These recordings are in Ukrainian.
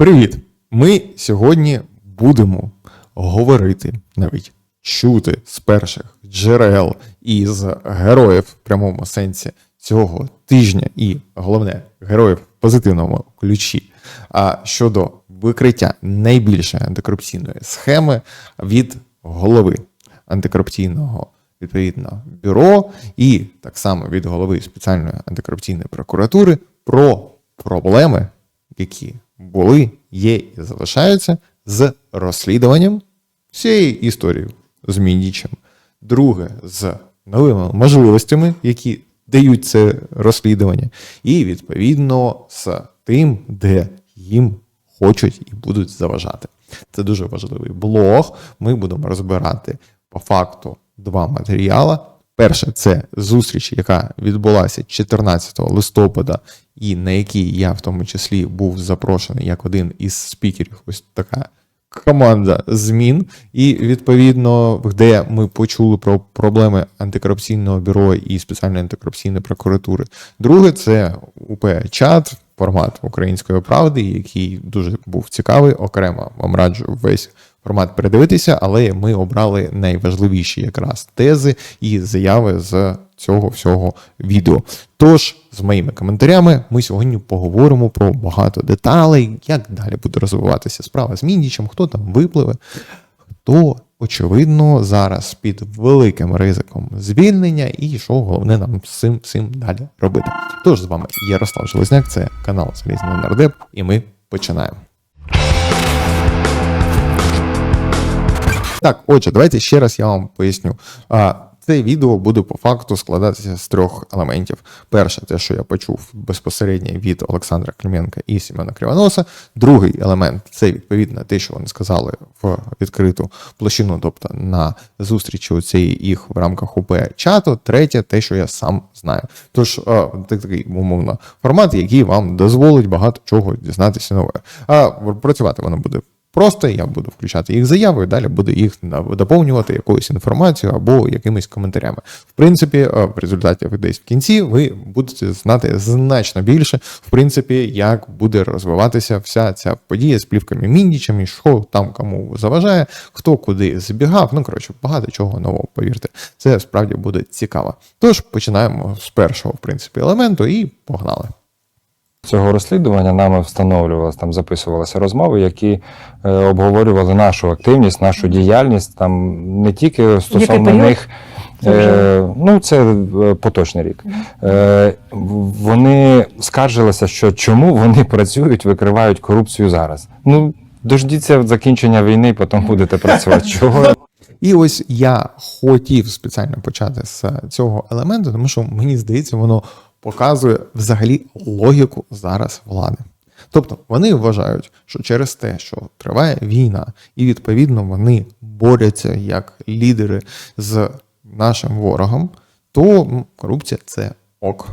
Привіт! Ми сьогодні будемо говорити, навіть чути з перших джерел і з героїв в прямому сенсі цього тижня, і головне, героїв в позитивному ключі. А щодо викриття найбільшої антикорупційної схеми від голови антикорупційного відповідно бюро і так само від голови спеціальної антикорупційної прокуратури про проблеми, які були, є і залишаються з розслідуванням всієї історії з Міндічем. Друге, з новими можливостями, які дають це розслідування, і відповідно з тим, де їм хочуть і будуть заважати. Це дуже важливий блог. Ми будемо розбирати по факту два матеріали. Перше, це зустріч, яка відбулася 14 листопада, і на якій я в тому числі був запрошений як один із спікерів. Ось така команда змін, і відповідно, де ми почули про проблеми антикорупційного бюро і спеціальної антикорупційної прокуратури. Друге, це УП чат. Формат української правди, який дуже був цікавий. Окремо вам раджу весь формат передивитися, але ми обрали найважливіші якраз тези і заяви з цього всього відео. Тож, з моїми коментарями, ми сьогодні поговоримо про багато деталей, як далі буде розвиватися справа з Міндічем, хто там випливе, хто. Очевидно, зараз під великим ризиком звільнення, і що головне нам з цим цим далі робити. Тож з вами Ярослав Железняк, це канал Залізний Нардеп, і ми починаємо. Так, отже, давайте ще раз я вам поясню. Це відео буде по факту складатися з трьох елементів. Перше, те, що я почув безпосередньо від Олександра Клименка і Семена Кривоноса. Другий елемент це відповідно те, що вони сказали в відкриту площину, тобто на зустрічі у цієї їх в рамках УП чату. Третє, те, що я сам знаю. Тож а, такий умовно формат, який вам дозволить багато чого дізнатися нове. А працювати воно буде Просто я буду включати їх заяви, далі буду їх доповнювати якоюсь інформацією або якимись коментарями. В принципі, е, в результаті десь в кінці ви будете знати значно більше, в принципі, як буде розвиватися вся ця подія з плівками Міндічем, і що там кому заважає, хто куди збігав. Ну коротше, багато чого нового, повірте. Це справді буде цікаво. Тож починаємо з першого, в принципі, елементу і погнали. Цього розслідування нами встановлювалися, там записувалися розмови, які е, обговорювали нашу активність, нашу діяльність, там не тільки стосовно них. Це вже- Е, ну, це е, поточний рік. Е, вони скаржилися, що чому вони працюють, викривають корупцію зараз. Ну, дождіться закінчення війни, потім будете працювати. Чого? І ось я хотів спеціально почати з цього елементу, тому що мені здається, воно показує взагалі логіку зараз влади. Тобто вони вважають, що через те, що триває війна, і відповідно вони борються як лідери з нашим ворогом, то ну, корупція це ок.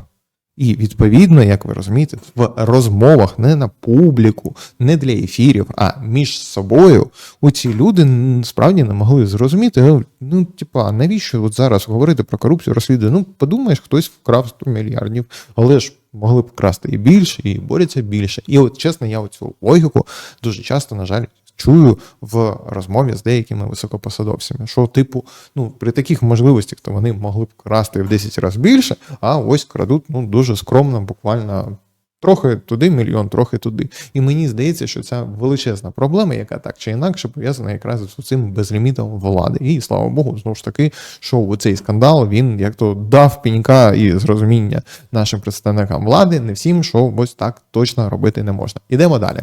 І відповідно, як ви розумієте, в розмовах не на публіку, не для ефірів, а між собою у ці люди справді не могли зрозуміти. ну, Ну, типа, навіщо от зараз говорити про корупцію, розслідує? Ну, подумаєш, хтось вкрав 100 мільярдів, але ж могли б красти і більше, і борються більше. І от чесно, я оцю логіку дуже часто, на жаль, чую в розмові з деякими високопосадовцями, що, типу, ну, при таких можливостях то вони могли б красти в 10 разів більше, а ось крадуть ну, дуже скромно, буквально. Трохи туди мільйон, трохи туди. І мені здається, що ця величезна проблема, яка так чи інакше пов'язана якраз з цим безлімітом влади. І слава Богу, знову ж таки, що цей скандал він як то дав пінька і зрозуміння нашим представникам влади, не всім, що ось так точно робити не можна. Ідемо далі.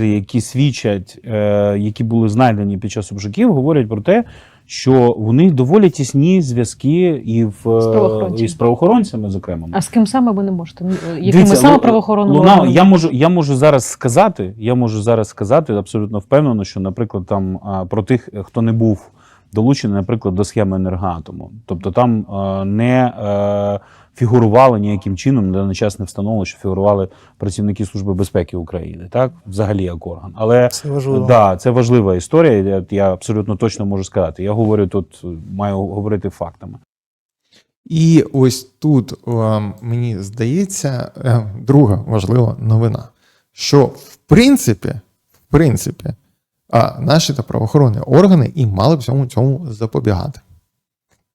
Які свідчать, е, які були знайдені під час обшуків, говорять про те, що у них доволі тісні зв'язки і в З і з правоохоронцями, зокрема. А з ким саме ви не можете? Ну, Якими Дивіться, саме Лу- правоохоронними Луна, я можу, я можу зараз сказати, я можу зараз сказати абсолютно впевнено, що, наприклад, там про тих, хто не був долучений, наприклад, до схеми енергоатому. Тобто там а, не е, фігурували ніяким чином, на час не встановлено, що фігурували працівники Служби безпеки України, так взагалі як орган. Але Це важливо. Да, це важлива історія. Я, абсолютно точно можу сказати. Я говорю тут, маю говорити фактами. І ось тут е, мені здається е, друга важлива новина. що в принципі, в принципі, а наші та правоохоронні органи і мали б цьому цьому запобігати.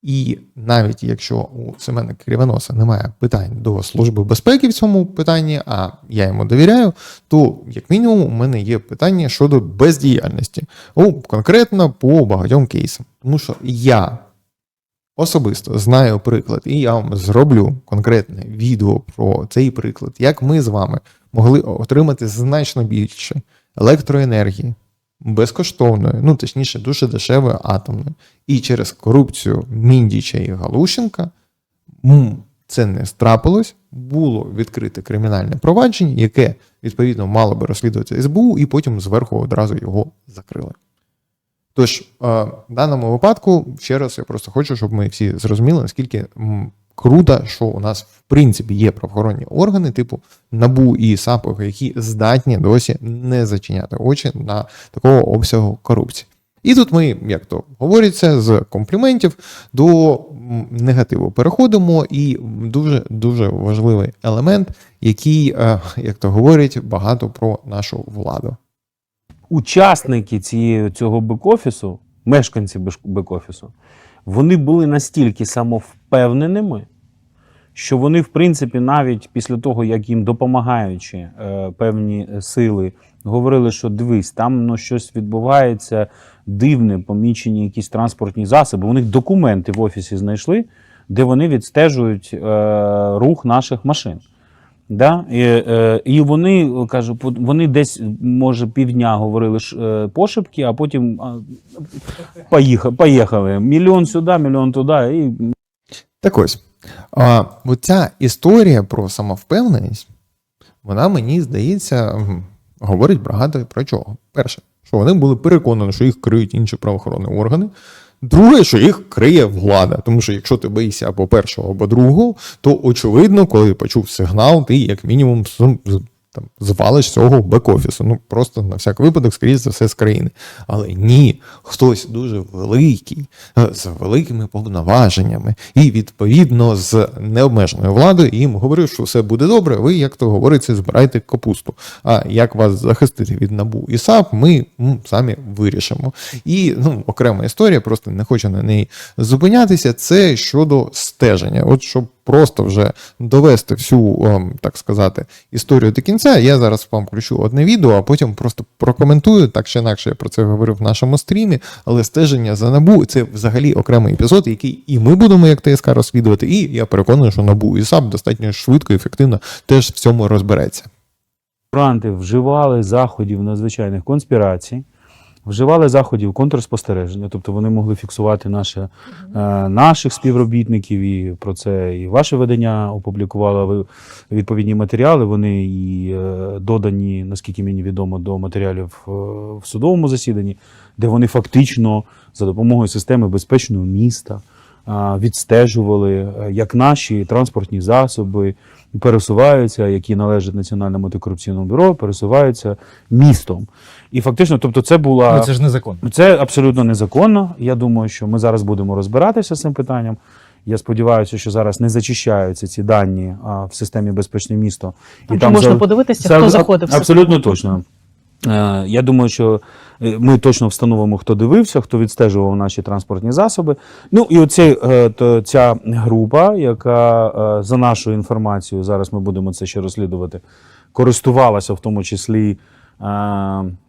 І навіть якщо у Семена Кривоноса немає питань до Служби безпеки в цьому питанні, а я йому довіряю, то як мінімум у мене є питання щодо бездіяльності. Ну, конкретно по багатьом кейсам. Тому що я особисто знаю приклад, і я вам зроблю конкретне відео про цей приклад, як ми з вами могли отримати значно більше електроенергії, безкоштовної, ну точніше, дуже дешевої атомної. І через корупцію Міндіча і Галущенка це не страпилось, було відкрите кримінальне провадження, яке відповідно мало би розслідувати СБУ, і потім зверху одразу його закрили. Тож, е, в даному випадку, ще раз я просто хочу, щоб ми всі зрозуміли, наскільки круто, що у нас в принципі є правоохоронні органи, типу НАБУ і САП, які здатні досі не зачиняти очі на такого обсягу корупції. І тут ми, як то говориться, з компліментів до негативу переходимо, і дуже дуже важливий елемент, який, е, як то говорять, багато про нашу владу. учасники цієї, цього бек-офісу, мешканці бек-офісу, вони були настільки самовпевненими, що вони, в принципі, навіть після того, як їм допомагаючи е, певні сили, говорили, що дивись, там ну, щось відбувається дивне, помічені якісь транспортні засоби. У них документи в офісі знайшли, де вони відстежують е, рух наших машин. Да? І, е, і вони кажу, вони десь, може, півдня говорили е, пошепки, а потім а, поїхали, поїхали. Мільйон сюди, мільйон туди. І Так ось, оця історія про самовпевненість, вона мені здається, говорить багато про чого. Перше, що вони були переконані, що їх криють інші правоохоронні органи. Друге, що їх криє влада. Тому що якщо ти боїшся або першого, або другого, то очевидно, коли почув сигнал, ти як мінімум там, звалиш цього бек-офісу. Ну просто на всяк випадок, скоріше за все, з країни. Але ні, хтось дуже великий, е, з великими повноваженнями, і відповідно з необмеженою владою їм говорив, що все буде добре. Ви, як то говориться, збирайте капусту. А як вас захистити від набу і САП, ми м, самі вирішимо. І ну, окрема історія, просто не хочу на неї зупинятися. Це щодо стеження. От щоб просто вже довести всю, ем, так сказати, історію до кінця, я зараз вам включу одне відео, а потім просто прокоментую. Так чи інакше я про це говорив в нашому стрімі. Але стеження за набу це взагалі окремий епізод, який і ми будемо як ТСК розслідувати. І я переконаний, що набу і САП достатньо швидко і ефективно теж в цьому розбереться. фігуранти вживали заходів надзвичайних конспірацій, вживали заходів контрспостереження, тобто вони могли фіксувати наше, е, наших співробітників, і про це і ваше видання опублікувало відповідні матеріали. Вони і е, додані, наскільки мені відомо, до матеріалів е, в судовому засіданні, де вони фактично за допомогою системи безпечного міста відстежували, як наші транспортні засоби пересуваються, які належать Національному антикорупційному бюро, пересуваються містом. І фактично, тобто, це була Ну, це ж незаконно. це абсолютно незаконно. Я думаю, що ми зараз будемо розбиратися з цим питанням. Я сподіваюся, що зараз не зачищаються ці дані а, в системі безпечне місто. Там же можна за- подивитися, це хто заходив. Абсолютно точно. Е, Я думаю, що е, ми точно встановимо, хто дивився, хто відстежував наші транспортні засоби. Ну і оцей, е, ця група, яка е, за нашою інформацією, зараз ми будемо це ще розслідувати, користувалася в тому числі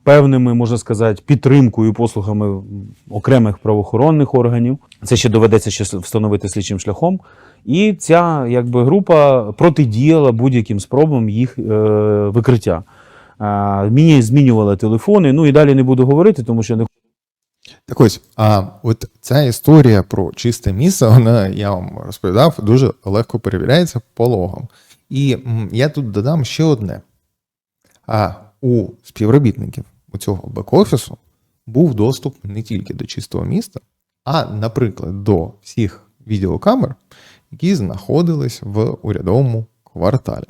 певними, можна сказати, підтримкою і послугами окремих правоохоронних органів. Це ще доведеться ще встановити слідчим шляхом. І ця якби група протидіяла будь-яким спробам їх викриття. Мені змінювали телефони. Ну і далі не буду говорити, тому що не Так ось, а от ця історія про чисте місце, вона, я вам розповідав, дуже легко перевіряється пологом. І я тут додам ще одне. А у співробітників у цього бек-офісу був доступ не тільки до чистого міста, а, наприклад, до всіх відеокамер, які знаходились в урядовому кварталі.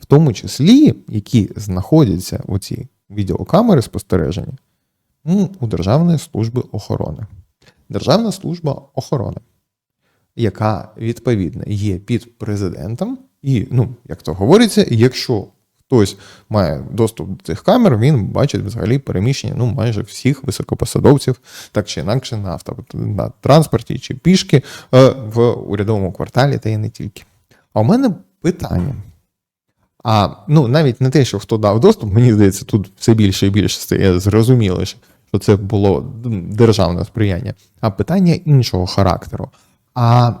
В тому числі, які знаходяться у ці відеокамери спостереження у Державної служби охорони. Державна служба охорони, яка відповідно є під президентом, і, ну, як то говориться, якщо хтось має доступ до цих камер, він бачить взагалі переміщення ну, майже всіх високопосадовців, так чи інакше, на авто, на транспорті чи пішки е, в урядовому кварталі, та й не тільки. А у мене питання. А ну навіть не те, що хто дав доступ, мені здається, тут все більше і більше стає зрозуміло, що це було державне сприяння, а питання іншого характеру. А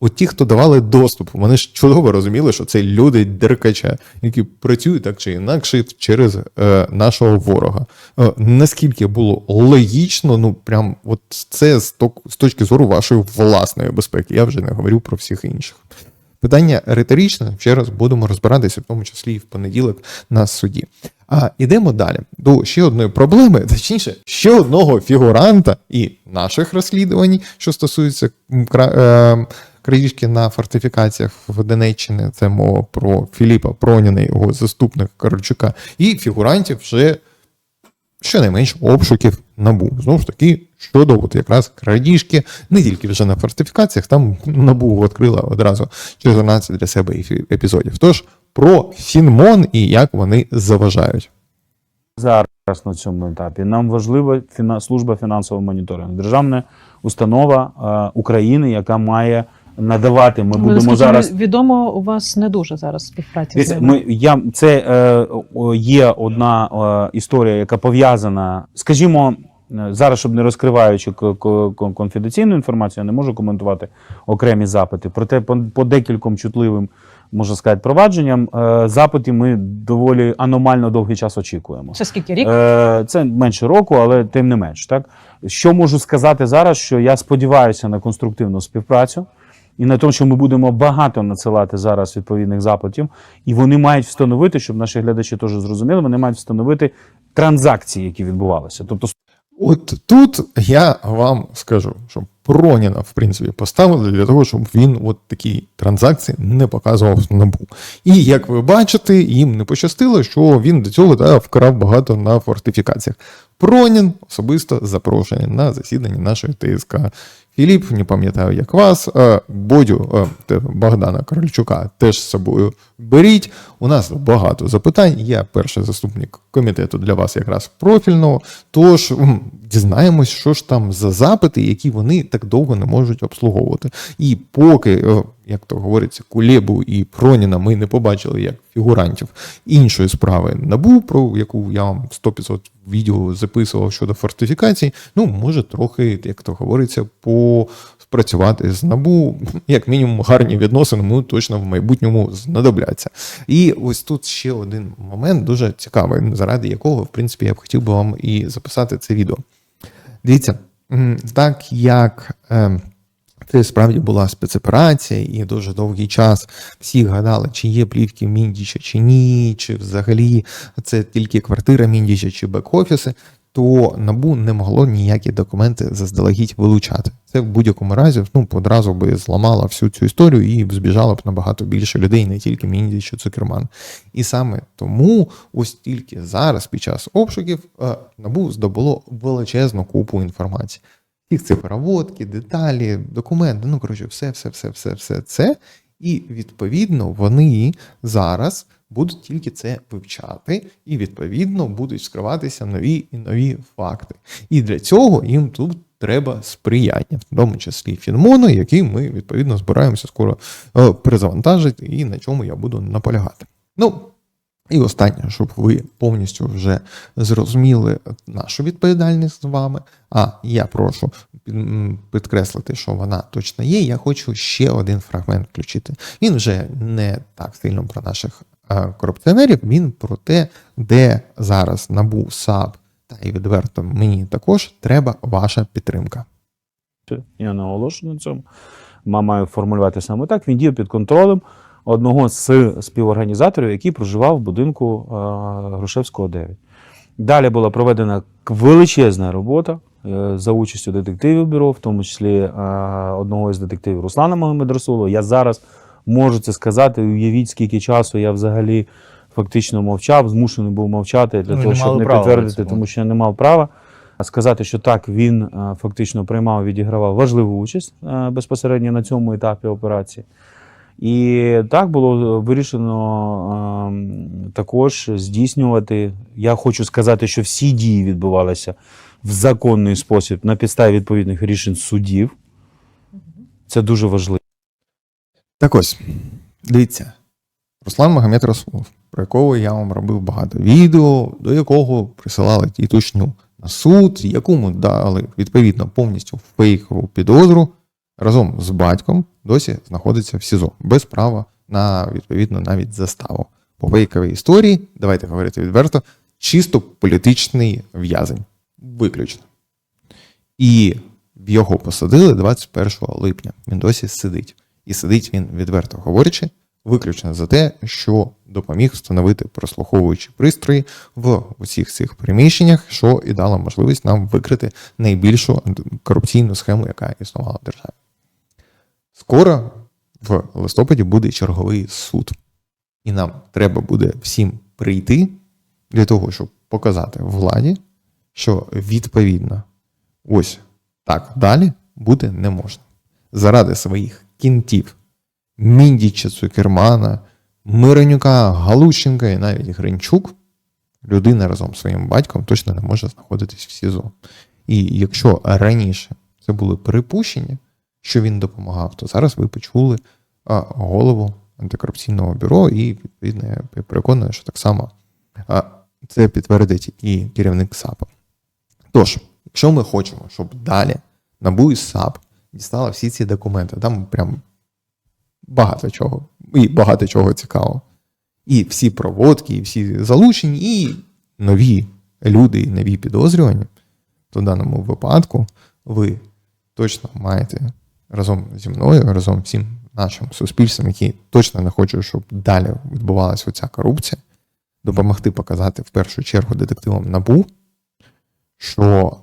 от ті, хто давали доступ, вони ж чудово розуміли, що це люди деркача, які працюють так чи інакше через е, нашого ворога. Е, наскільки було логічно, ну прям от це з, ток- з точки зору вашої власної безпеки. Я вже не говорю про всіх інших. Питання риторичне, ще раз будемо розбиратися, в тому числі і в понеділок на суді. А ідемо далі до ще одної проблеми, точніше, ще одного фігуранта і наших розслідувань, що стосується е, крадіжки на фортифікаціях в Донеччині. Це мова про Філіпа Проніна, його заступника Корольчука, і фігурантів вже щонайменш обшуків набу. Знову ж таки, щодо от якраз крадіжки, не тільки вже на фортифікаціях, там набу відкрила одразу 14 для себе епізодів. Тож про Фінмон і як вони заважають. зараз на цьому етапі. Нам важлива фіна- служба фінансового моніторингу, державна установа е, України, яка має надавати. Ми Ви, будемо наскільки зараз. відомо, у вас не дуже зараз співпраця. з Дивіться, ними. Ми, я, це е, о, є одна е, історія, яка пов'язана, скажімо, е, зараз, щоб не розкриваючи к- к- кон- конфіденційну інформацію, я не можу коментувати окремі запити. Проте по, по декільком чутливим, можна сказати, провадженням е, запити ми доволі аномально довгий час очікуємо. Це скільки рік? Е, Це менше року, але тим не менш. Так? Що можу сказати зараз, що я сподіваюся на конструктивну співпрацю і на те, що ми будемо багато надсилати зараз відповідних запитів, і вони мають встановити, щоб наші глядачі теж зрозуміли, вони мають встановити транзакції, які відбувалися. Тобто От тут я вам скажу, що Проніна, в принципі, поставили для того, щоб він от такі транзакції не показував набу. І як ви бачите, їм не пощастило, що він до цього да, вкрав багато на фортифікаціях. Пронін особисто запрошений на засідання нашої ТСК. Філіп, не пам'ятаю, як вас, е, Бодю е, Богдана Корольчука теж з собою беріть. У нас багато запитань. Я перший заступник комітету для вас якраз профільного. Тож дізнаємось, що ж там за запити, які вони так довго не можуть обслуговувати. І поки, е, як то говориться, Кулебу і Проніна ми не побачили як фігурантів іншої справи набу, про яку я вам 100-500 відео записував щодо фортифікацій, ну може трохи, як то говориться, спрацювати з набу, як мінімум, гарні відносини ну, точно в майбутньому знадобляться. І ось тут ще один момент дуже цікавий, заради якого, в принципі, я б хотів би вам і записати це відео. Дивіться, так як. Е, це справді була спецоперація, і дуже довгий час всі гадали, чи є плівки Міндіча, чи ні, чи взагалі це тільки квартира Міндіча, чи бек-офіси, то набу не могло ніякі документи заздалегідь вилучати. Це в будь-якому разі ну, одразу би зламало всю цю історію і збіжало б набагато більше людей, не тільки Міндіч і Цукерман. І саме тому, ось тільки зараз, під час обшуків, е, набу здобуло величезну купу інформації всіх цифроводки, деталі, документи, ну коротше, все, все, все, все, все це. І відповідно вони зараз будуть тільки це вивчати, і відповідно будуть вскриватися нові і нові факти. І для цього їм тут треба сприяння, в тому числі Фінмону, який ми відповідно збираємося скоро е, перезавантажити, і на чому я буду наполягати. Ну, і останнє, щоб ви повністю вже зрозуміли нашу відповідальність з вами. А я прошу підкреслити, що вона точно є. Я хочу ще один фрагмент включити. Він вже не так сильно про наших е, корупціонерів, він про те, де зараз набу САП та і відверто мені також треба ваша підтримка. я наголошую на цьому. Ма маю формулювати саме так. Він діяв під контролем одного з співорганізаторів, який проживав в будинку е, Грушевського 9. Далі була проведена величезна робота е, за участю детективів бюро, в тому числі е, одного із детективів Руслана Магомедрасулова. Я зараз можу це сказати. Уявіть, скільки часу я взагалі фактично мовчав, змушений був мовчати для Ну, того, щоб не підтвердити, тому що я не мав права. Сказати, що так, він фактично приймав, відігравав важливу участь безпосередньо на цьому етапі операції. І так було вирішено ем, також здійснювати. Я хочу сказати, що всі дії відбувалися в законний спосіб на підставі відповідних рішень судів. Це дуже важливо. Так ось, дивіться, Руслан Магомед Расулов, про якого я вам робив багато відео, до якого присилали тітушню на суд, якому дали відповідно повністю фейкову підозру, разом з батьком досі знаходиться в СІЗО без права на відповідно навіть заставу. По фейковій історії, давайте говорити відверто, чисто політичний в'язень. Виключно. І його посадили 21 липня. Він досі сидить. І сидить він, відверто говорячи, виключно за те, що допоміг встановити прослуховуючі пристрої в усіх цих приміщеннях, що і дало можливість нам викрити найбільшу корупційну схему, яка існувала в державі. Скоро в листопаді буде черговий суд. І нам треба буде всім прийти для того, щоб показати владі, що відповідно ось так далі бути не можна. Заради своїх кінтів Міндіча Цукермана, Миронюка, Галущенка і навіть Гринчук, людина разом з своїм батьком точно не може знаходитись в СІЗО. І якщо раніше це були припущення, що він допомагав, то зараз ви почули голову антикорупційного бюро, і відповідно я переконаний, що так само це підтвердить і керівник САПа. Тож, якщо ми хочемо, щоб далі НАБУ і САП дістала всі ці документи, там прям багато чого, і багато чого цікавого. І всі проводки, і всі залучені, і нові люди, і нові підозрювані, то в даному випадку ви точно маєте разом зі мною, разом всім нашим суспільством, які точно не хочуть, щоб далі відбувалася оця корупція, допомогти показати в першу чергу детективам НАБУ, що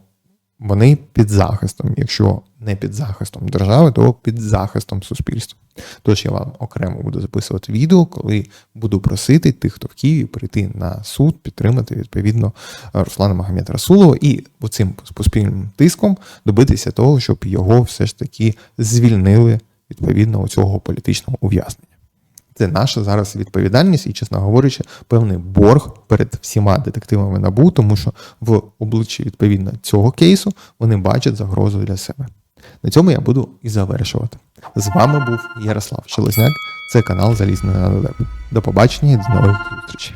вони під захистом, якщо не під захистом держави, то під захистом суспільства. Тож я вам окремо буду записувати відео, коли буду просити тих, хто в Києві, прийти на суд, підтримати відповідно Руслана Магомед Расулова і оцим спільним тиском добитися того, щоб його все ж таки звільнили відповідно цього політичного ув'язнення. Це наша зараз відповідальність і, чесно говорячи, певний борг перед всіма детективами НАБУ, тому що в обличчі відповідно цього кейсу вони бачать загрозу для себе. На цьому я буду і завершувати. З вами був Ярослав Шелезняк. Це канал Залізний на До побачення і до нових зустрічей.